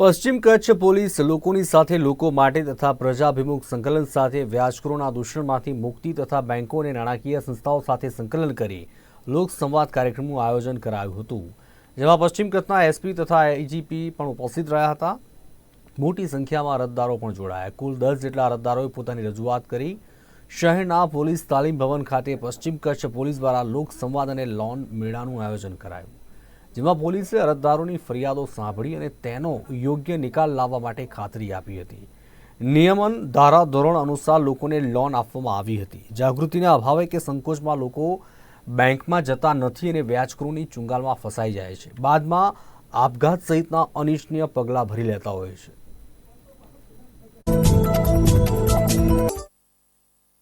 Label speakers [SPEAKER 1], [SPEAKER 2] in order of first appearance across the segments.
[SPEAKER 1] પશ્ચિમ કચ્છ પોલીસ લોકોની સાથે લોકો માટે તથા પ્રજાભિમુખ સંકલન સાથે વ્યાજખોરોના દૂષણમાંથી મુક્તિ તથા બેંકો અને નાણાકીય સંસ્થાઓ સાથે સંકલન કરી લોકસંવાદ કાર્યક્રમનું આયોજન કરાયું હતું. જેમાં પશ્ચિમ કચ્છના એસપી તથા એજીપી પણ ઉપસ્થિત રહ્યા હતા. મોટી સંખ્યામાં અરજદારો પણ જોડાયા. કુલ દસ જેટલા અરજદારોએ પોતાની રજૂઆત કરી. શહેરના પોલીસ તાલીમ ભવન ખાતે પશ્ચિમ કચ્છ પોલીસ દ્વારા લોક સંવાદ અને લોન મેળાનું આયોજન કરાયું. જેમાં પોલીસે અરજદારોની ફરિયાદો સાંભળી અને તેનો યોગ્ય નિકાલ લાવવા માટે ખાતરી આપી હતી. નિયમન ધારા ધોરણ અનુસાર લોકોને લોન આપવામાં આવી હતી. જાગૃતિના અભાવે કે સંકોચમાં લોકો બેંકમાં જતા નથી અને વ્યાજખોરોની ચુંગાલમાં ફસાઈ જાય છે. બાદમાં આપઘાત સહિતના અનિચ્છનીય પગલાં ભરી લેતા હોય છે.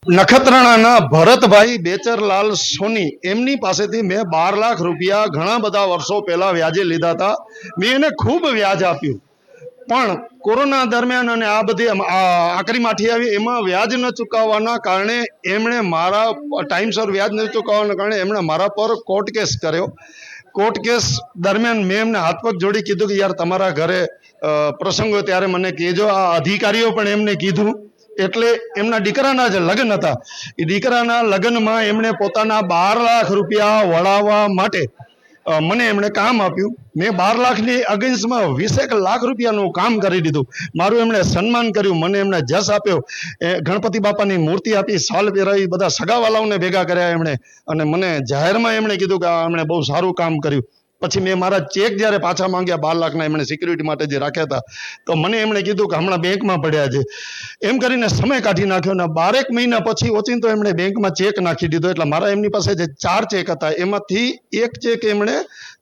[SPEAKER 2] નખત્રાણાના ભરતભાઈ બેચરલાલ સોની, એમની પાસેથી મેં બાર લાખ રૂપિયા ઘણા બધા વર્ષો પહેલા વ્યાજે લીધા હતા. મેં એને ખૂબ વ્યાજ આપ્યું. પણ કોરોના દરમિયાન અને આ બધી આકરી માઠી આવી, એમાં વ્યાજ ન ચૂકવવાના કારણે એમણે મારા ટાઈમસર વ્યાજ ન ચૂકવવાના કારણે એમણે મારા પર કોર્ટ કેસ કર્યો. કોર્ટ કેસ દરમિયાન મેં એમને હાથ પગ જોડી કીધું કે, યાર, તમારા ઘરે પ્રસંગો ત્યારે મને કહેજો. આ અધિકારીઓ પણ એમને કીધું. એટલે એમના દીકરાના જે લગ્ન હતા, એ દીકરાના લગ્નમાં એમણે પોતાના બાર લાખ રૂપિયા વળાવવા માટે મને એમણે કામ આપ્યું. મેં બાર લાખની અગેન્સ્ટમાં વીસેક લાખ રૂપિયાનું કામ કરી દીધું. મારું એમણે સન્માન કર્યું, મને એમણે જસ આપ્યો. એ ગણપતિ બાપાની મૂર્તિ આપી, સાલ પહેરાવી, બધા સગાવાલાઓને ભેગા કર્યા એમણે. અને મને જાહેરમાં એમણે કીધું કે એમણે બહુ સારું કામ કર્યું. પછી મેં મારા ચેક જ્યારે પાછા માંગ્યા બાર લાખના એમણે સિક્યુરિટી માટે જે રાખ્યા હતા, તો મને એમણે કીધું કે હમણાં બેંકમાં પડ્યા છે. એમ કરીને સમય કાઢી નાખ્યો ને બારેક મહિના પછી ઓચિંતો એમણે બેંકમાં ચેક નાખી દીધો. એટલે મારા એમની પાસે જે ચાર ચેક હતા, એમાંથી એક ચેક એમણે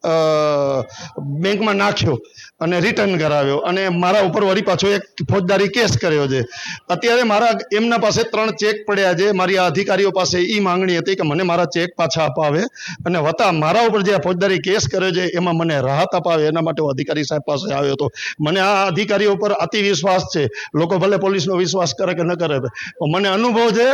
[SPEAKER 2] બેંકમાં નાખ્યો અને રિટર્ન કરાવ્યો. અને મારા ઉપર વળી પાછો એક ફોજદારી કેસ કર્યો છે. અત્યારે મારા એમના પાસે ત્રણ ચેક પડ્યા છે. મારી આ અધિકારીઓ પાસે એ માંગણી હતી કે મને મારા ચેક પાછા અપાવે. અને વત્તા મારા ઉપર જે આ ફોજદારી કેસ કર્યો છે, એમાં મને રાહત અપાવે. એના માટે હું અધિકારી સાહેબ પાસે આવ્યો હતો. મને આ અધિકારીઓ પર અતિ વિશ્વાસ છે. લોકો ભલે પોલીસનો વિશ્વાસ કરે કે ન કરે મને અનુભવ છે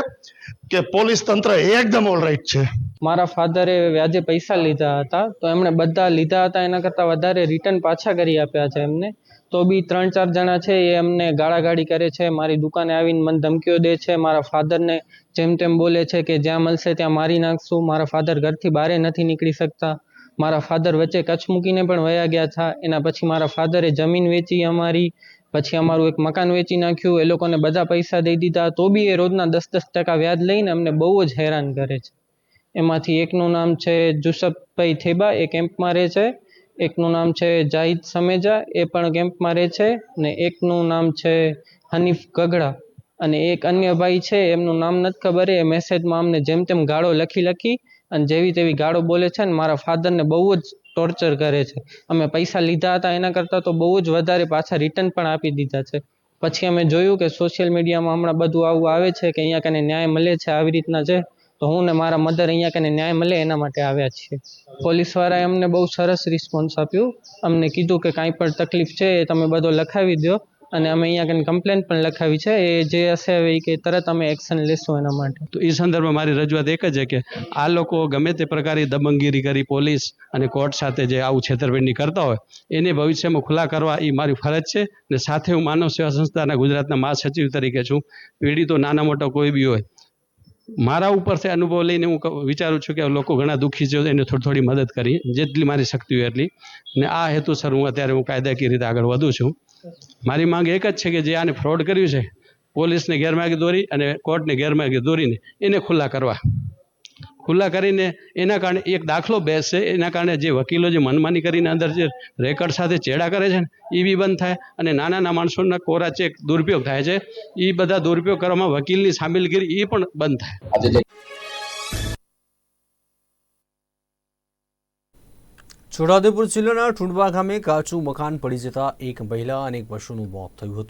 [SPEAKER 2] કે પોલીસ તંત્ર એકદમ ઓલરાઈટ છે.
[SPEAKER 3] મારા ફાધરે વ્યાજે પૈસા લીધા હતા, તો એમણે બધા લીધા હતા, એના કરતાં વધારે રિટર્ન પાછા કરી આપ્યા છે એમને. તો બી ત્રણ ચાર જણા છે એ એમને ગાળાગાળી કરે છે, મારી દુકાને આવીને મને ધમકીઓ દે છે, મારા ફાધરને જેમ તેમ બોલે છે કે જ્યાં મળશે ત્યાં મારી નાખશું, મારા ફાધર ઘરથી બહાર નથી નીકળી શકતા. મારા ફાધર વચ્ચે કચ્છ મૂકીને પણ વયા ગયા હતા એના પછી મારા ફાધરે જમીન વેચી અમારી, પછી અમારું એક મકાન વેચી નાખ્યું, એ લોકોને બધા પૈસા દઈ દીધા, તો બી એ રોજના દસ દસ ટકા વ્યાજ લઈને અમને બહુ જ હેરાન કરે છે. એમાંથી એકનું નામ છે જુસબભાઈ થેબા, એ કેમ્પમાં રહે છે. એકનું નામ છે જાહિદ સમેજા, એ પણ કેમ્પમાં રહે છે. ને એકનું નામ છે હનીફ ગગડા. અને એક અન્ય ભાઈ છે, એમનું નામ નથી ખબર, એ મેસેજમાં અમને જેમ તેમ ગાળો લખી લખી અને જેવી તેવી ગાળો બોલે છે ને મારા ફાધરને બહુ જ ટોર્ચર કરે છે. અમે પૈસા લીધા હતા એના કરતાં તો બહુ જ વધારે પાછા રિટર્ન પણ આપી દીધા છે. પછી અમે જોયું કે સોશિયલ મીડિયામાં હમણાં બધું આવું આવે છે કે અહીંયા કને ન્યાય મળે છે, આવી રીતના છે. તો હું ને મારા મધર અહીંયા કને ન્યાય મળે એના માટે આવ્યા છીએ. પોલીસવાળાએ અમને બહુ સરસ રિસ્પોન્સ આપ્યું. અમને કીધું કે કાંઈ પણ તકલીફ છે એ તમે બધો લખાવી દો અને અમે અહીંયા કને કમ્પ્લેન પણ લખાવી છે. એ જે હશે ઈ કે તરત અમે એક્શન લેશું એના માટે.
[SPEAKER 4] તો એ સંદર્ભમાં મારી રજૂઆત એક જ છે કે આ લોકો ગમે તે પ્રકારે દબંગગીરી કરી પોલીસ અને કોર્ટ સાથે જે આવું છેતરપિંડી કરતા હોય, એને ભવિષ્યમાં ખુલ્લા કરવા એ મારી ફરજ છે. ને સાથે હું માનવ સેવા સંસ્થાના ગુજરાતના મહાસચિવ તરીકે છું. પીડિતો નાના મોટા કોઈ બી હોય મારા ઉપરથી અનુભવ લઈને હું વિચારું છું કે લોકો ઘણા દુઃખી છે, એને થોડી થોડી મદદ કરી. જેટલી મારી શક્તિ હોય એટલી. અને આ હેતુસર હું અત્યારે હું કાયદાકીય રીતે આગળ વધું છું. મારી માંગ એક જ છે કે જે આને ફ્રોડ કર્યું છે, પોલીસને ગેરમાર્ગે દોરી અને કોર્ટને ગેરમાર્ગે દોરીને એને ખુલ્લા કરવા. ખુલ્લા કરીને એના કારણે એક દાખલો બેસશે એના કારણે જે વકીલો જે મનમાની કરીને અંદર જે રેકર્ડ સાથે ચેડા કરે છે ને એ બી બંધ થાય અને નાના નાના માણસોના કોરા ચેક દુરુપયોગ થાય છે. એ બધા દુરુપયોગ કરવામાં વકીલની સામેલગીરી એ પણ બંધ થાય.
[SPEAKER 1] છોટાઉદેપુર જિલ્લાના ઠુંડવા ગામે કાચું મકાન પડી જતા એક મહિલા અને એક પશુનું મોત થયું હતું.